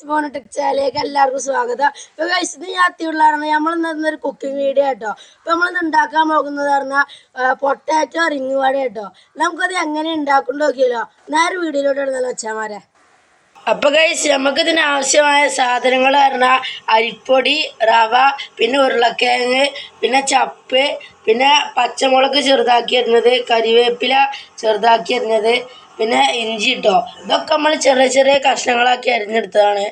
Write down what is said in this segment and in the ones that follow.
Guys ടെക്ചാലേക്ക് എല്ലാവർക്കും സ്വാഗതം. ഇപ്പൊ ഗൈസ് ഇന്ന് ഞാൻ അത്തിയുള്ളതാണ് നമ്മൾ ഇന്നൊരു കുക്കിംഗ് വീഡിയോ കേട്ടോ ഇപ്പൊ നമ്മൾ ഉണ്ടാക്കാൻ പോകുന്നത് പറഞ്ഞാൽ പൊട്ടാറ്റോ റിങ് വട കേട്ടോ നമുക്കത് എങ്ങനെ ഉണ്ടാಕೊಂಡು നോക്കിയല്ലോ. നേരെ വീഡിയോയിലോട്ട് ഇടുന്നല്ലോ വെച്ചാമാരെ അപ്പൊ ഗൈസ് നമുക്ക് ഇതിന് ആവശ്യമായ സാധനങ്ങൾ പറഞ്ഞാൽ അരിപ്പൊടി റവ പിന്നെ ഉരുളക്കിഴങ്ങ് പിന്നെ ചപ്പ് പിന്നെ പച്ചമുളക് ചെറുതാക്കി അരിഞ്ഞത് കരിവേപ്പില ചെറുതാക്കി അരിഞ്ഞത് പിന്നെ ഇഞ്ചി ഇട്ടോ? ഇതൊക്കെ നമ്മൾ ചെറിയ ചെറിയ കഷ്ണങ്ങളാക്കി അരിഞ്ഞെടുത്തതാണ്.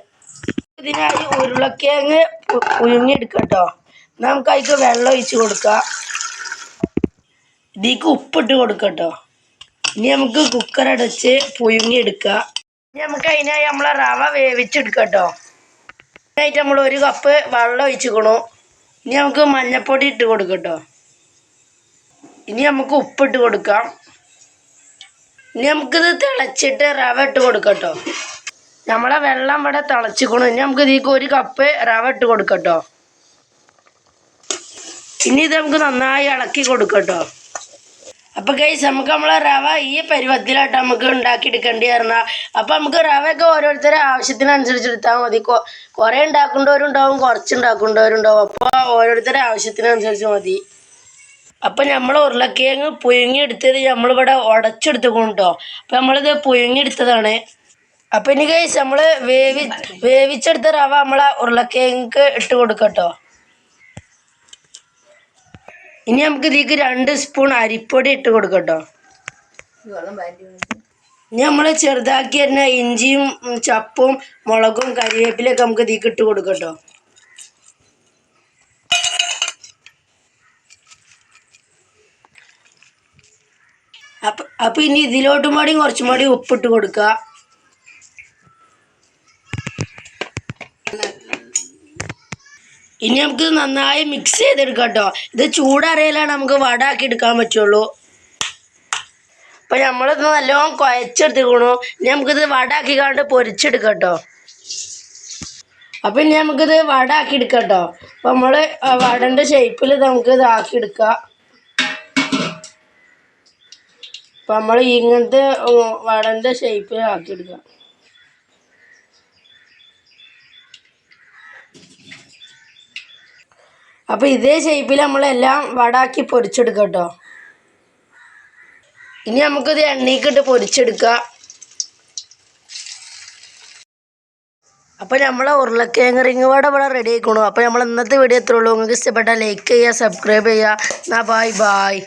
ഇതിനായി ഉരുളക്കിഴങ്ങ് ഉഴുങ്ങിയെടുക്കട്ടോ നമുക്ക് അതിക്ക് വെള്ളം ഒഴിച്ച് കൊടുക്കാം. ഇതിക്ക് ഉപ്പിട്ട് കൊടുക്കട്ടോ ഇനി നമുക്ക് കുക്കർ അടച്ച് പുഴുങ്ങിയെടുക്കാം. ഇനി നമുക്ക് അതിനായി നമ്മൾ റവ വേവിച്ചെടുക്കട്ടോ അതിനായിട്ട് നമ്മൾ ഒരു കപ്പ് വെള്ളം ഒഴിച്ചുക്കണു ഇനി നമുക്ക് മഞ്ഞപ്പൊടി ഇട്ട് കൊടുക്കട്ടോ ഇനി നമുക്ക് ഉപ്പിട്ട് കൊടുക്കാം. ഇനി നമുക്കിത് തിളച്ചിട്ട് റവ ഇട്ട് കൊടുക്കട്ടോ. നമ്മളെ വെള്ളം ഇവിടെ തിളച്ചിക്കണു. ഇനി നമുക്ക് ഇതിലേക്ക് ഒരു കപ്പ് റവ ഇട്ട് കൊടുക്കട്ടോ. ഇനി ഇത് നമുക്ക് നന്നായി ഇളക്കി കൊടുക്കട്ടോ. അപ്പൊ ഗൈസ് നമുക്ക് നമ്മളെ റവ ഈ പരുവത്തിലായിട്ട് നമുക്ക് ഉണ്ടാക്കിയെടുക്കേണ്ടി പറഞ്ഞാൽ അപ്പൊ നമുക്ക് റവയൊക്കെ ഓരോരുത്തരെ ആവശ്യത്തിനനുസരിച്ച് എടുത്താൽ മതി. കൊറേ ഉണ്ടാക്കേണ്ടവരുണ്ടാവും കുറച്ച് ഉണ്ടാക്കേണ്ടവരുണ്ടാവും. അപ്പോൾ ഓരോരുത്തരുടെ ആവശ്യത്തിനനുസരിച്ച് മതി. അപ്പൊ നമ്മൾ ഉരുളക്കിഴങ്ങ് പുഴുങ്ങിയെടുത്തത് നമ്മളിവിടെ ഉടച്ചെടുത്തുകൊണ്ടോ. അപ്പൊ നമ്മളിത് പുഴുങ്ങിയെടുത്തതാണ്. അപ്പൊ ഇനി കഴിച്ച് നമ്മൾ വേവി വേവിച്ചെടുത്ത റവ നമ്മളെ ഉരുളക്കിഴങ്ങ് ഇട്ട് കൊടുക്കട്ടോ. ഇനി നമുക്ക് ഇതിക്ക് രണ്ട് സ്പൂൺ അരിപ്പൊടി ഇട്ട് കൊടുക്കട്ടോ. ഇനി നമ്മൾ ചെറുതാക്കി തന്നെ ഇഞ്ചിയും ചപ്പും മുളകും കരിവേപ്പിലൊക്കെ നമുക്ക് ഇതിക്ക് ഇട്ട് കൊടുക്കട്ടോ. അപ്പൊ അപ്പം ഇനി ഇതിലോട്ടും കൂടി കുറച്ചും കൂടി ഉപ്പിട്ട് കൊടുക്കുക ഇനി നമുക്ക് നന്നായി മിക്സ് ചെയ്തെടുക്കാം കേട്ടോ ഇത് ചൂടറിയാലാണ് നമുക്ക് വട ആക്കി എടുക്കാൻ പറ്റുള്ളൂ. അപ്പൊ നമ്മളിത് നല്ലോണം കുഴച്ചെടുത്തിക്കണു ഇനി നമുക്കിത് വട കണ്ട് പൊരിച്ചെടുക്കാം കേട്ടോ അപ്പൊ ഇനി നമുക്കിത് വട ആക്കി എടുക്കാം കേട്ടോ അപ്പൊ നമ്മൾ വടന്റെ ഷേപ്പിൽ നമുക്ക് ഇത് ആക്കി എടുക്കാം. അപ്പൊ നമ്മൾ ഇങ്ങനത്തെ വടന്റെ ആക്കി എടുക്കാം അപ്പൊ ഇതേ ഷേപ്പിൽ നമ്മളെല്ലാം വടാക്കി പൊരിച്ചെടുക്കാം കേട്ടോ ഇനി നമുക്കിത് എണ്ണയ്ക്കിട്ട് പൊരിച്ചെടുക്കാം. അപ്പൊ നമ്മളെ ഉരുളക്കിഴങ്ങ് റിങ് വട ഇവിടെ റെഡി ആയിക്കണു. അപ്പൊ നമ്മൾ ഇന്നത്തെ വീഡിയോ എത്രയുള്ളൂ നിങ്ങൾക്ക് ഇഷ്ടപ്പെട്ടാൽ ലൈക്ക് ചെയ്യുക സബ്സ്ക്രൈബ് ചെയ്യുക. എന്നാ ബായ് ബായ്